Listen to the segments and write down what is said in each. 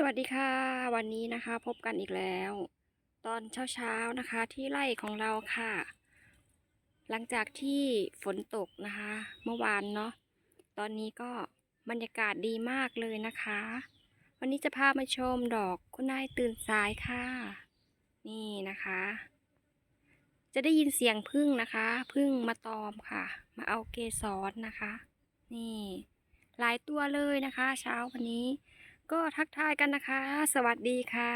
สวัสดีค่ะ วันนี้นะคะพบกันอีกแล้ว ตอนเช้าๆนะคะที่ไร่ของเราค่ะ หลังจากที่ฝนตกนะคะ เมื่อวานเนาะตอนนี้ก็บรรยากาศดีมากเลยนะคะ วันนี้จะพามาชมดอกคุณนายตื่นสายค่ะ นี่นะคะ จะได้ยินเสียงพึ่งนะคะพึ่งมาตอมค่ะ มาเอาเกสรนะคะ นี่ หลายตัวเลยนะคะ เช้าวันนี้ ก็ทักทายกันนะคะ สวัสดีค่ะ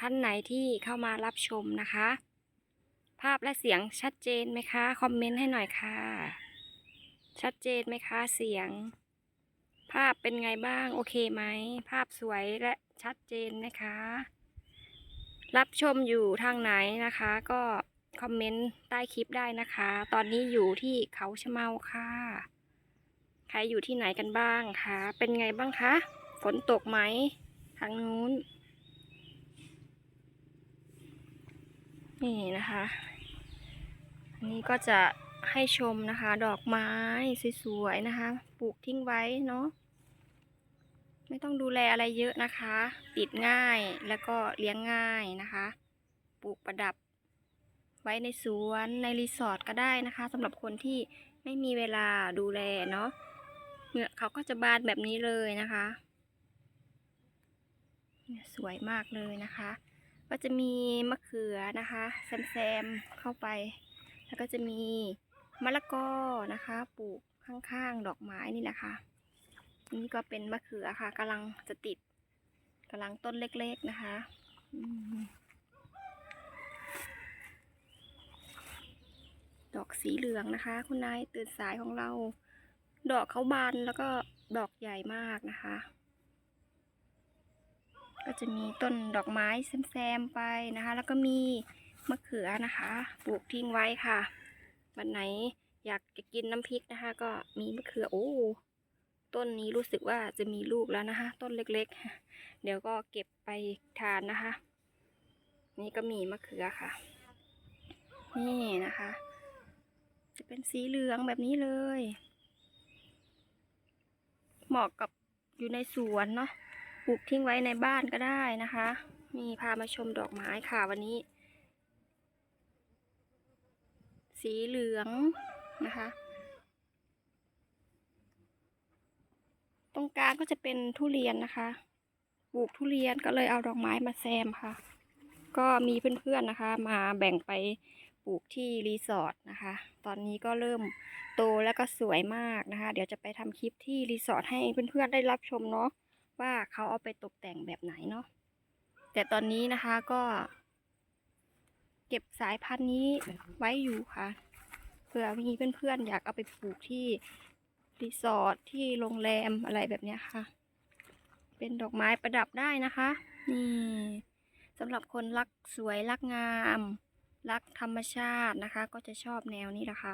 ท่านไหนที่เข้ามารับชมนะคะ ภาพและเสียงชัดเจนไหมคะ คอมเมนต์ให้หน่อยค่ะ ชัดเจนไหมคะเสียง ภาพเป็นไงบ้างโอเคไหม ภาพสวยและชัดเจนนะคะ รับชมอยู่ทางไหนนะคะ ก็คอมเมนต์ใต้คลิปได้นะคะ ตอนนี้อยู่ที่เขาชะเมาค่ะ ใครอยู่ที่ไหนกันบ้างคะ เป็นไงบ้างคะ ฝนตกไหม ทางนู้น นี่นะคะ อันนี้ก็จะให้ชมนะคะ ดอกไม้สวยๆนะคะ ปลูกทิ้งไว้เนาะไม่ต้องดูแลอะไรเยอะนะคะ ติดง่ายแล้วก็เลี้ยงง่ายนะคะ ปลูกประดับ ไว้ในสวนในรีสอร์ทก็ได้นะคะสำหรับคนที่ไม่มีเวลาดูแลเนาะเนี่ยเขาก็จะบานแบบนี้เลยนะคะ สวยมากเลยนะคะ ก็จะมีมะเขือนะคะแซมๆเข้าไป แล้วก็จะมีมะละกอนะคะ ปลูกข้างๆ ดอกไม้นี่แหละค่ะ นี่ก็เป็นมะเขือค่ะกำลังจะติดกำลังต้นเล็กๆนะคะดอกสีเหลืองนะคะ คุณนายตื่นสายของเรา ดอกเขาบานแล้วก็ดอกใหญ่มากนะคะ ก็จะมีต้นดอกไม้แซมๆไปนะคะ แล้วก็มีมะเขือนะคะ ปลูกทิ้งไว้ค่ะ วันไหนอยากจะกินน้ำพริกนะคะ ก็มีมะเขือโอ้ต้นนี้รู้สึกว่าจะมีลูกแล้วนะคะ ต้นเล็กๆ เดี๋ยวก็เก็บไปทานนะคะ นี่ก็มีมะเขือค่ะ นี่นะคะ จะเป็นสีเหลืองแบบนี้เลย เหมาะกับอยู่ในสวนเนาะ ปลูกทิ้งไว้ในบ้านก็ได้นะคะนี่พามาชมดอกไม้ค่ะวันนี้ สีเหลืองนะคะ ตรงกลางก็จะเป็นทุเรียนนะคะปลูกทุเรียนก็เลยเอาดอกไม้มาแซมค่ะ ก็มีเพื่อนๆนะคะ มาแบ่งไปปลูกที่รีสอร์ทนะคะ ตอนนี้ก็เริ่มโตแล้วก็สวยมากนะคะ เดี๋ยวจะไปทำคลิปที่รีสอร์ทให้เพื่อนๆได้รับชมเนาะ ว่าเขาเอาไปตกแต่งแบบไหนเนาะแต่ตอนนี้นะคะก็ เก็บสายพันธุ์นี้ไว้อยู่ค่ะเผื่อมีเพื่อนๆอยากเอาไปปลูกที่รีสอร์ทที่โรงแรมอะไรแบบนี้ค่ะ เป็นดอกไม้ประดับได้นะคะ นี่สำหรับคนรักสวยรักงาม รักธรรมชาตินะคะ ก็จะชอบแนวนี้นะคะ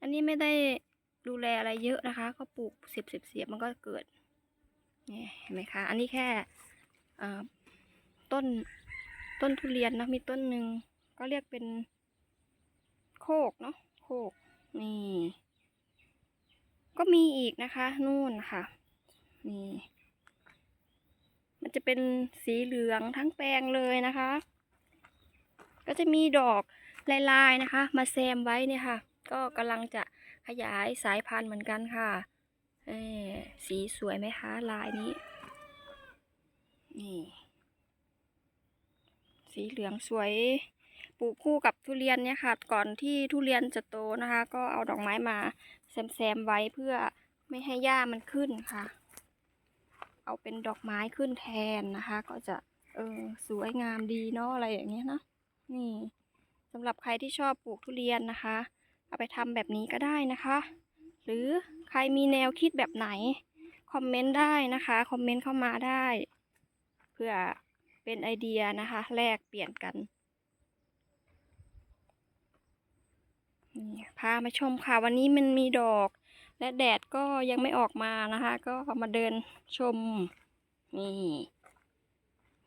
อันนี้ไม่ได้ดูแลอะไรเยอะนะคะ ก็ปลูกเสียบเสียบเสียบมันก็เกิด นี่เห็นไหมคะ อันนี้แค่ต้นต้นทุเรียนนะมีต้นหนึ่งก็เรียกเป็นโคกเนาะโคกนี่ ก็มีอีกนะคะ นู่นค่ะ นี่ มันจะเป็นสีเหลืองทั้งแปลงเลยนะคะ ก็จะมีดอกลายๆนะคะ มาแซมไว้เนี่ยค่ะ ก็กำลังจะขยายสายพันธุ์เหมือนกันค่ะ เออสีสวยไหมคะลายนี้ นี่ สีเหลืองสวย ปลูกคู่กับทุเรียนเนี่ยค่ะ ก่อนที่ทุเรียนจะโตนะคะ ก็เอาดอกไม้มาแซมๆไว้เพื่อไม่ให้หญ้ามันขึ้นค่ะ เอาเป็นดอกไม้ขึ้นแทนนะคะ ก็จะเออสวยงามดีเนาะอะไรอย่างเงี้ยเนาะนี่สำหรับใครที่ชอบปลูกทุเรียนนะคะ เอาไปทำแบบนี้ก็ได้นะคะ หรือ ใครมีแนวคิดแบบไหน คอมเมนต์ได้นะคะ คอมเมนต์เข้ามาได้ เพื่อเป็นไอเดียนะคะ แลกเปลี่ยนกันนี่พามาชมค่ะ วันนี้มันมีดอก และแดดก็ยังไม่ออกมานะคะ ก็มาเดินชมนี่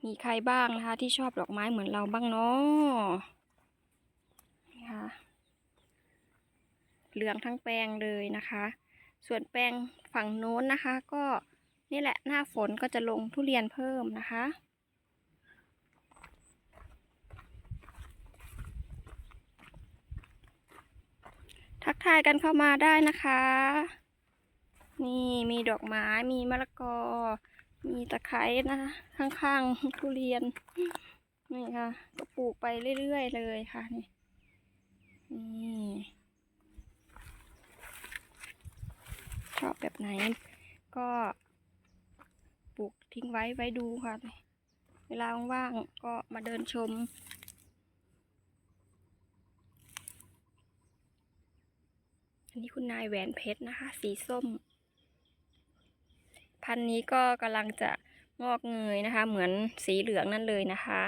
มีใครบ้างนะคะ ที่ชอบดอกไม้เหมือนเราบ้างเนาะนี่ค่ะเหลืองทั้งแปลงเลยนะคะ ส่วนแปลงฝั่งโน้นนะคะ ก็นี่แหละหน้าฝนก็จะลงทุเรียนเพิ่มนะคะ ทักทายกันเข้ามาได้นะคะ นี่มีดอกไม้มีมะละกอ มีตะไคร้นะคะข้างๆทุเรียนนี่ค่ะก็ปลูกไปเรื่อยๆเลยค่ะนี่นี่ชอบ แบบไหน ก็ปลูกทิ้งไว้ไว้ดูค่ะ เวลาว่างๆก็มาเดินชม อันนี้คุณนายแหวนเพชรนะคะ สีส้ม พันนี้ก็กำลังจะงอกเงยนะคะ เหมือนสีเหลืองนั่นเลยนะคะ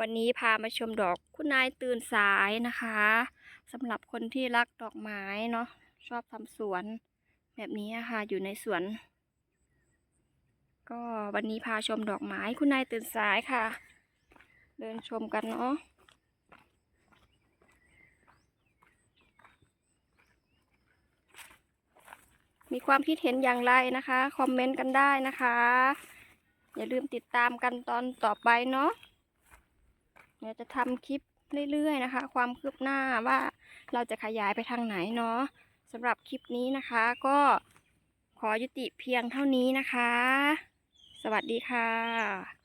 วันนี้พามาชมดอกคุณนายตื่นสายนะคะสำหรับคนที่รักดอกไม้เนาะชอบทำสวน แบบนี้ค่ะอยู่ในสวน ก็วันนี้พาชมดอกไม้คุณนายตื่นสายค่ะ เดินชมกันเนาะมีความคิดเห็นอย่างไรนะคะ คอมเมนต์กันได้นะคะ อย่าลืมติดตามกันตอนต่อไปเนาะเดี๋ยวจะทำคลิปเรื่อยๆนะคะ ความคืบหน้าว่าเราจะขยายไปทางไหนเนาะ สำหรับคลิปนี้นะคะ ก็ขอยุติเพียงเท่านี้นะคะ สวัสดีค่ะ